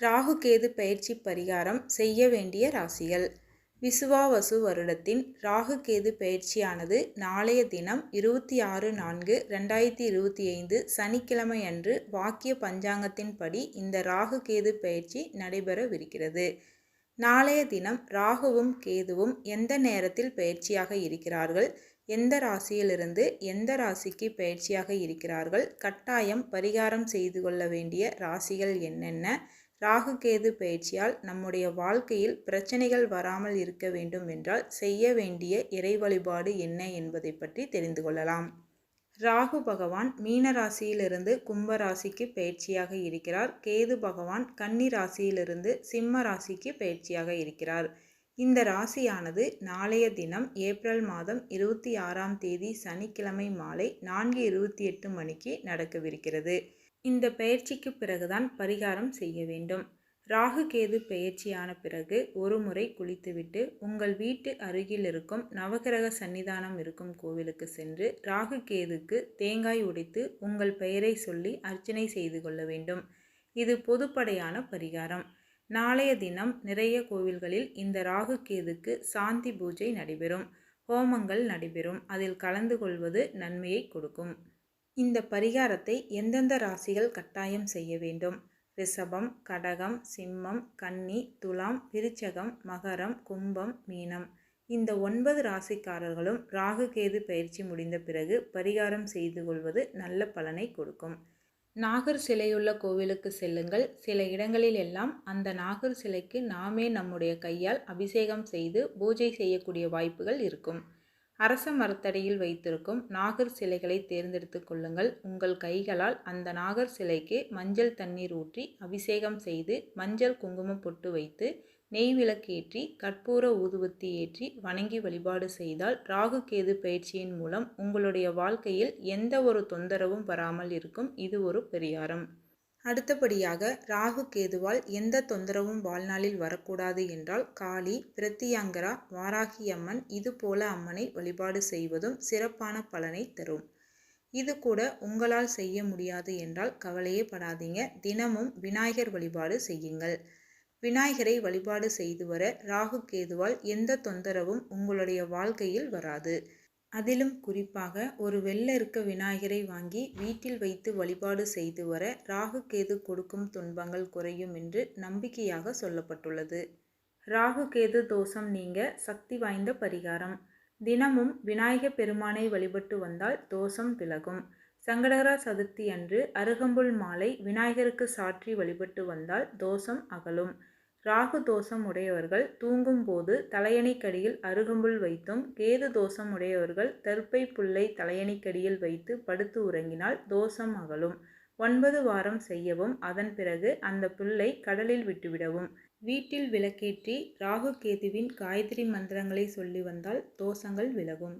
ராகு கேது பயிற்சி பரிகாரம் செய்ய வேண்டிய ராசிகள். விசுவாவசு வருடத்தின் ராகு கேது பயிற்சியானது நாளைய தினம் இருபத்தி ஆறு நான்கு ரெண்டாயிரத்தி இருபத்தி ஐந்து சனிக்கிழமை அன்று வாக்கிய பஞ்சாங்கத்தின்படி இந்த ராகு கேது பயிற்சி நடைபெறவிருக்கிறது. நாளைய தினம் ராகுவும் கேதுவும் எந்த நேரத்தில் பயிற்சியாக இருக்கிறார்கள்? எந்த ராசியிலிருந்து எந்த ராசிக்கு பயிற்சியாக இருக்கிறார்கள்? கட்டாயம் பரிகாரம் செய்து கொள்ள வேண்டிய ராசிகள் என்னென்ன? ராகு கேது பயிற்சியால் நம்முடைய வாழ்க்கையில் பிரச்சனைகள் வராமல் இருக்க வேண்டும் என்றால் செய்ய வேண்டிய இறை வழிபாடு என்ன என்பதை பற்றி தெரிந்து கொள்ளலாம். ராகு பகவான் மீன ராசியிலிருந்து கும்ப ராசிக்கு பயிற்சியாக இருக்கிறார். கேது பகவான் கன்னி ராசியிலிருந்து சிம்ம ராசிக்கு பயிற்சியாக இருக்கிறார். இந்த ராசியானது நாளைய தினம் ஏப்ரல் மாதம் இருபத்தி ஆறாம் தேதி சனிக்கிழமை மாலை நான்கு இருபத்தி எட்டு மணிக்கு நடக்கவிருக்கிறது. இந்த பயிற்சிக்கு பிறகுதான் பரிகாரம் செய்ய வேண்டும். ராகு கேது பெயர்ச்சியான பிறகு ஒரு முறை குளித்துவிட்டு உங்கள் வீட்டு அருகில் இருக்கும் நவகிரக சன்னிதானம் இருக்கும் கோவிலுக்கு சென்று ராகு கேதுக்கு தேங்காய் உடைத்து உங்கள் பெயரை சொல்லி அர்ச்சனை செய்து கொள்ள வேண்டும். இது பொதுப்படையான பரிகாரம். நாளைய தினம் நிறைய கோவில்களில் இந்த ராகு கேதுக்கு சாந்தி பூஜை நடைபெறும். ஹோமங்கள் நடைபெறும். அதில் கலந்து கொள்வது நன்மையை கொடுக்கும். இந்த பரிகாரத்தை எந்தெந்த ராசிகள் கட்டாயம் செய்ய வேண்டும்? ரிஷபம் கடகம் சிம்மம் கன்னி துலாம் விருச்சகம் மகரம் கும்பம் மீனம். இந்த ஒன்பது ராசிக்காரர்களும் ராகு கேது பயிற்சி முடிந்த பிறகு பரிகாரம் செய்து கொள்வது நல்ல பலனை கொடுக்கும். நாகர் சிலையுள்ள கோவிலுக்கு செல்லுங்கள். சில இடங்களில் எல்லாம் அந்த நாகர் சிலைக்கு நாமே நம்முடைய கையால் அபிஷேகம் செய்து பூஜை செய்யக்கூடிய வாய்ப்புகள் இருக்கும். அரச மரத்தடியில் வைத்திருக்கும் நாகர் சிலைகளை தேர்ந்தெடுத்து கொள்ளுங்கள். உங்கள் கைகளால் அந்த நாகர் சிலைக்கு மஞ்சள் தண்ணீர் ஊற்றி அபிஷேகம் செய்து மஞ்சள் குங்குமம் பொட்டு வைத்து நெய் விளக்கேற்றி கற்பூர ஊதுவத்தி ஏற்றி வணங்கி வழிபாடு செய்தால் ராகு கேது பயிற்சியின் மூலம் உங்களுடைய வாழ்க்கையில் எந்த ஒரு தொந்தரவும் வராமல் இருக்கும். இது ஒரு பெரியாரம் அடுத்தபடியாக ராகு கேதுவால் எந்த தொந்தரவும் வாழ்நாளில் வரக்கூடாது என்றால் காளி பிரத்தியங்கரா வாராகி அம்மன் இது போல அம்மனை வழிபாடு செய்வதும் சிறப்பான பலனை தரும். இது கூட உங்களால் செய்ய முடியாது என்றால் கவலையே படாதீங்க. தினமும் விநாயகர் வழிபாடு செய்யுங்கள். விநாயகரை வழிபாடு செய்து வர ராகு கேதுவால் எந்த தொந்தரவும் உங்களுடைய வாழ்க்கையில் வராது. அதிலும் குறிப்பாக ஒரு வெள்ள இருக்க விநாயகரை வாங்கி வீட்டில் வைத்து வழிபாடு செய்து வர ராகு கேது கொடுக்கும் துன்பங்கள் குறையும் என்று நம்பிக்கையாக சொல்லப்பட்டுள்ளது. ராகு கேது தோஷம் நீங்க சக்தி வாய்ந்த பரிகாரம். தினமும் விநாயக பெருமானை வழிபட்டு வந்தால் தோஷம் விலகும். சங்கடகர சதுர்த்தி அன்று அருகம்புல் மாலை விநாயகருக்கு சாற்றி வழிபட்டு வந்தால் தோஷம் அகலும். ராகு தோஷம் உடையவர்கள் தூங்கும்போது தலையணைக்கடியில் அருகம்புல் வைத்தும் கேது தோஷம் உடையவர்கள் தர்ப்பை புல்லை தலையணைக்கடியில் வைத்து படுத்து உறங்கினால் தோஷம் அகலும். ஒன்பது வாரம் செய்யவும் அதன் பிறகு அந்த புல்லை கடலில் விட்டுவிடவும். வீட்டில் விளக்கேற்றி ராகு கேதுவின் காயத்ரி மந்திரங்களை சொல்லி வந்தால் தோஷங்கள் விலகும்.